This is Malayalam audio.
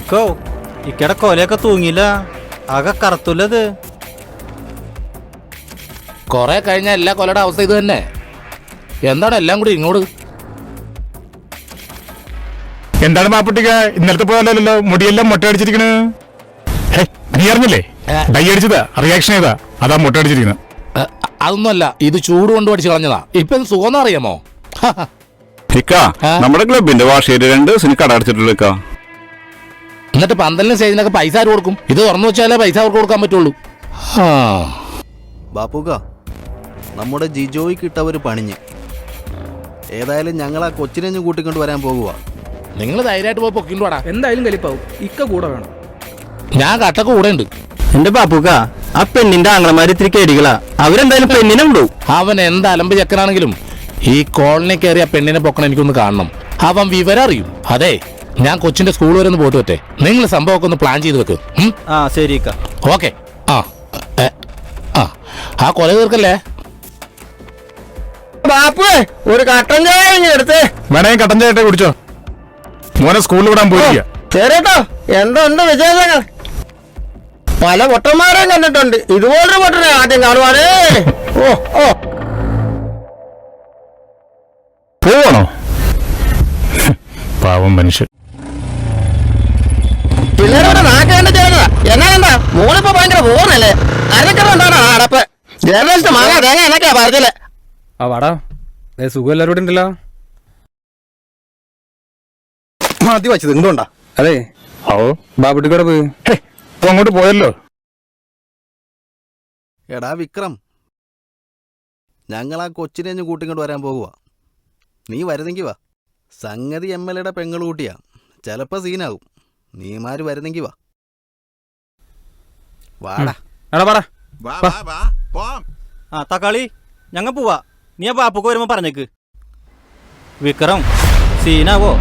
ഇക്കോ ഇക്കടെ കൊലയൊക്കെ തൂങ്ങില്ല ആകെ കറുത്തുല്ലത്. കൊറേ കഴിഞ്ഞ എല്ലാ കൊലയുടെ അവസ്ഥ ഇത് തന്നെ എന്താണ് എല്ലാം കൂടി ഇങ്ങോട്ട് എന്താണ് മാപ്പട്ടിക്ക? ഇന്നലത്തെ പോലല്ലോ മുടിയെല്ലാം മുട്ട അടിച്ചിരിക്കണ്. ഹേ, നീ അറിഞ്ഞില്ലേ. ഡൈ അടിച്ചതാ റിയാക്ഷൻ ചെയ്താ. അതാ മുട്ട അടിച്ചിരിക്കുന്നത് അതൊന്നുമല്ല ഇത് ചൂട് കൊണ്ട് പഠിച്ചു കളഞ്ഞതാ. ഇപ്പൊ സുഖം അറിയാമോ? നമ്മുടെ ക്ലബിന്റെ രണ്ട് കട അടച്ചിട്ടുള്ളൂ എന്നിട്ട് പന്തലിന് സ്റ്റേജിനൊക്കെ പൈസ ആര് കൊടുക്കും? ഇത് തുറന്നു വെച്ചാലേ പൈസ അവർക്ക് കൊടുക്കാൻ പറ്റുള്ളൂ. ആ. ബാപ്പുക നമ്മുടെ ജിജോയ്ക്ക് ഇട്ടവർ പണിഞ്ഞ്. ഏതായാലും ഞങ്ങൾ ആ കൊച്ചിനെ കൂട്ടിക്കൊണ്ട് വരാൻ പോകുക നിങ്ങൾ ധൈര്യമായിട്ട് പോയി പൊക്കിണ്ടോടാ എന്തായാലും കലിപ്പാവും. ഇക്ക കൂടെ വേണം. ഞാൻ കട്ടക്ക് കൂടെ ഉണ്ട്. എന്റെ പാപ്പുക്ക ആ പെണ്ണിന്റെ ആങ്ങളമാര് ഇത്തിരി കേടികളാ. അവരെന്തായാലും പെണ്ണിനെ ഉണ്ടോ അവൻ എന്ത് അലമ്പ് ചെക്കനാണെങ്കിലും ഈ കോളനി കയറിയ പെണ്ണിനെ പൊക്കണം എനിക്കൊന്ന് കാണണം. അവൻ വിവരം അറിയും. അതെ ഞാൻ കൊച്ചിന്റെ സ്കൂൾ വരെ ഒന്ന് പോയിട്ട് പറ്റേ നിങ്ങൾ സംഭവമൊക്കെ ഒന്ന് പ്ലാൻ ചെയ്ത് വെക്ക്. ആ ശരി ഇക്ക. ഓക്കെ. ആ ആ ആ കൊല തീർക്കല്ലേ? ബാപ്പു ഒരു കട്ടൻ ചായ എടുത്തേ. വേണേ കട്ടൻ ചായ കുടിച്ചോ. മോനെ സ്കൂളിൽ വിടാൻ പോയിരിക്കുക ശരിട്ടോ എന്തോ വിശേഷങ്ങൾ. പല പൊട്ടന്മാരെയും കണ്ടിട്ടുണ്ട്. ഇതുപോലൊരു പൊട്ടനെ ആദ്യം കാണുവാനേ ഓ ഓ. പോവാണോ? പാവം മനുഷ്യൻ. പിള്ളേരോട് നാക്കേണ്ട ചേർന്നതാ. എന്നാ കണ്ടാ? മോളിപ്പോ ഭയങ്കര ഫോണല്ലേ അരക്കറുണ്ടാണ് അടപ്പ്. ജേർണലിസ്റ്റ് മാങ്ങ തേങ്ങ എന്നൊക്കെയാ പറഞ്ഞില്ലേ ആ വാടാ. സുഖം എല്ലാവരും ഉണ്ടല്ലോ. മതി വെച്ചത് എന്തുകൊണ്ടാ അതെ. ഓ ബാബുട്ടിക്കോടെ പോയി ഇപ്പൊ അങ്ങോട്ട് പോയല്ലോ. എടാ വിക്രം. ഞങ്ങൾ ആ കൊച്ചിനെ ഞാൻ കൂട്ടിങ്ങോട്ട് വരാൻ പോകുക നീ വരുന്നെങ്കി വാ. സംഗതി എം എൽ എയുടെ പെങ്ങളുകൂട്ടിയാ ചിലപ്പോ സീനാകും. നീമാര് വരുന്നെങ്കി വാ. വാടാ. എടാ വാടാ ആ തക്കാളി ഞങ്ങ പോവാ. നീ അപ്പൊ അപ്പൊക്ക് വരുമ്പോ പറഞ്ഞേക്ക്. വിക്രം സീനാവോ?